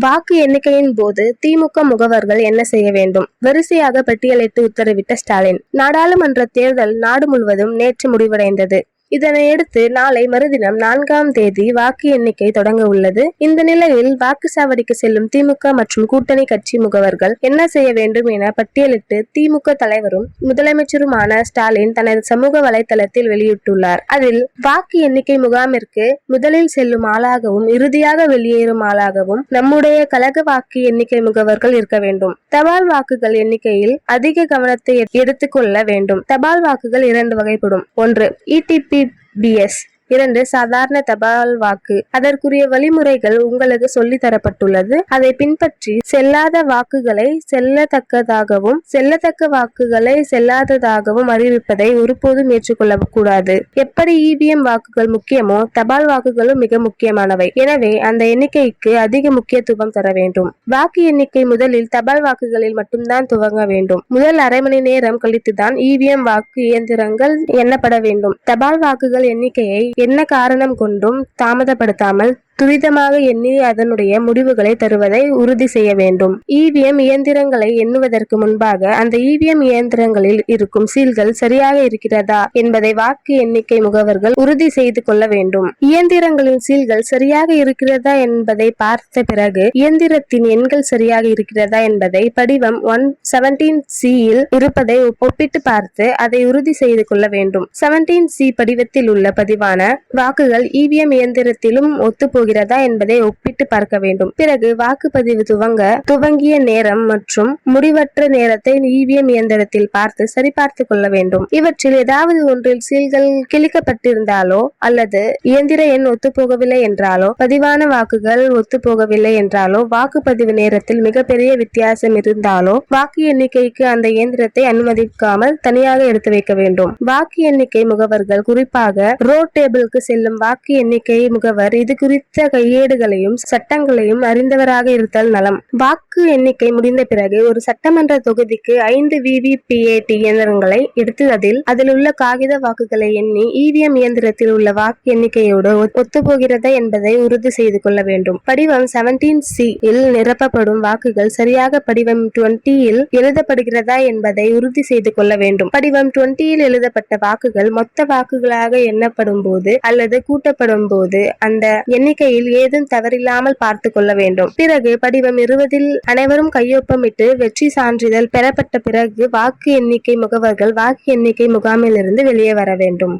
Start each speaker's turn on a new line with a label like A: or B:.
A: வாக்கு எண்ணிக்கையின் போது திமுக முகவர்கள் என்ன செய்ய வேண்டும்? வரிசையாக பட்டியலிட்டு உத்தரவிட்ட ஸ்டாலின். நாடாளுமன்ற தேர்தல் நாடு முழுவதும் நேற்று முடிவடைந்தது. இதனையடுத்து நாளை மறுதினம் நான்காம் தேதி வாக்கு எண்ணிக்கை தொடங்க உள்ளது. இந்த நிலையில் வாக்குச்சாவடிக்கு செல்லும் திமுக மற்றும் கூட்டணி கட்சி முகவர்கள் என்ன செய்ய வேண்டும் என பட்டியலிட்டு திமுக தலைவரும் முதலமைச்சருமான ஸ்டாலின் தனது சமூக வலைதளத்தில் வெளியிட்டுள்ளார். அதில் வாக்கு எண்ணிக்கை முகாமிற்கு முதலில் செல்லும் ஆளாகவும் இறுதியாக வெளியேறும் ஆளாகவும் நம்முடைய கழக வாக்கு எண்ணிக்கை முகவர்கள் இருக்க வேண்டும். தபால் வாக்குகள் எண்ணிக்கையில் அதிக கவனத்தை எடுத்துக்கொள்ள வேண்டும். தபால் வாக்குகள் இரண்டு வகைப்படும். ஒன்று இடிபி bs இரண்டு சாதாரண தபால் வாக்கு. அதற்குரிய வழிமுறைகள் உங்களுக்கு சொல்லி தரப்பட்டுள்ளது. அதை பின்பற்றி செல்லாத வாக்குகளை செல்லத்தக்கதாகவும் செல்லத்தக்க வாக்குகளை செல்லாததாகவும் அறிவிப்பதை ஒருபோதும் ஏற்றுக்கொள்ள கூடாது எப்படி இவிஎம் வாக்குகள் முக்கியமோ தபால் வாக்குகளும் மிக முக்கியமானவை. எனவே அந்த எண்ணிக்கைக்கு அதிக முக்கியத்துவம் தர வேண்டும். வாக்கு எண்ணிக்கை முதலில் தபால் வாக்குகளில் மட்டும்தான் துவங்க வேண்டும். முதல் அரை மணி நேரம் கழித்துதான் இவிஎம் வாக்கு இயந்திரங்கள் எண்ணப்பட வேண்டும். தபால் வாக்குகள் எண்ணிக்கையை என்ன காரணம் கொண்டும் தாமதப்படுத்தாமல் துரிதமாக எண்ணி அதனுடைய முடிவுகளை தருவதை உறுதி செய்ய வேண்டும். இவிஎம் இயந்திரங்களை எண்ணுவதற்கு முன்பாக அந்த இவிஎம் இயந்திரங்களில் இருக்கும் சீல்கள் சரியாக இருக்கிறதா என்பதை வாக்கு எண்ணிக்கை முகவர்கள் உறுதி செய்து கொள்ள வேண்டும். இயந்திரங்களின் சீல்கள் சரியாக இருக்கிறதா என்பதை பார்த்த பிறகு இயந்திரத்தின் எண்கள் சரியாக இருக்கிறதா என்பதை படிவம் ஒன் செவன்டீன் சியில் இருப்பதை ஒப்பிட்டு பார்த்து அதை உறுதி செய்து கொள்ள வேண்டும். செவன்டீன் சி படிவத்தில் உள்ள பதிவான வாக்குகள் இவிஎம் இயந்திரத்திலும் ஒத்துப்போகிறது போகிறதா என்பதை ஒப்பிட்டு பார்க்க வேண்டும். பிறகு வாக்குப்பதிவு துவங்க துவங்கிய நேரம் மற்றும் முடிவற்ற நேரத்தை இவிஎம் இயந்திரத்தில் பார்த்து சரிபார்த்து கொள்ள வேண்டும். இவற்றில் ஏதாவது ஒன்றில் சீல்கள் கிழிக்கப்பட்டிருந்தாலோ அல்லது இயந்திர எண் ஒத்துப்போகவில்லை என்றாலோ பதிவான வாக்குகள் ஒத்துப்போகவில்லை என்றாலோ வாக்குப்பதிவு நேரத்தில் மிகப்பெரிய வித்தியாசம் இருந்தாலோ வாக்கு எண்ணிக்கைக்கு அந்த இயந்திரத்தை அனுமதிக்காமல் தனியாக எடுத்து வைக்க வேண்டும். வாக்கு எண்ணிக்கை முகவர்கள் குறிப்பாக ரோட் டேபிளுக்கு செல்லும் வாக்கு எண்ணிக்கை முகவர் இது குறித்த கையேடுகளையும் சட்டங்களையும் அறிந்தவராக இருத்தல் நலம். வாக்கு எண்ணிக்கை முடிந்த பிறகு ஒரு சட்டமன்ற தொகுதிக்கு ஐந்து விவிபிஏடி இயந்திரங்களை எடுத்து அதில் அதில் உள்ள காகித வாக்குகளை எண்ணி இவிஎம் இயந்திரத்தில் உள்ள வாக்கு எண்ணிக்கையோடு ஒத்துப்போகிறதா என்பதை உறுதி செய்து கொள்ள வேண்டும். படிவம் செவன்டீன் சி இல் நிரப்பப்படும் வாக்குகள் சரியாக படிவம் டுவெண்டியில் எழுதப்படுகிறதா என்பதை உறுதி செய்து கொள்ள வேண்டும். படிவம் டுவெண்டியில் எழுதப்பட்ட வாக்குகள் மொத்த வாக்குகளாக எண்ணப்படும் போது அல்லது கூட்டப்படும் போது அந்த எண்ணிக்கை எண்ணிக்கையில் ஏதும் தவறில்லாமல் பார்த்து கொள்ள வேண்டும். பிறகு படிவம் இருபதில் அனைவரும் கையொப்பமிட்டு வெற்றி சான்றிதழ் பெறப்பட்ட பிறகு வாக்கு எண்ணிக்கை முகவர்கள் வாக்கு எண்ணிக்கை முகாமிலிருந்து வெளியே வர வேண்டும்.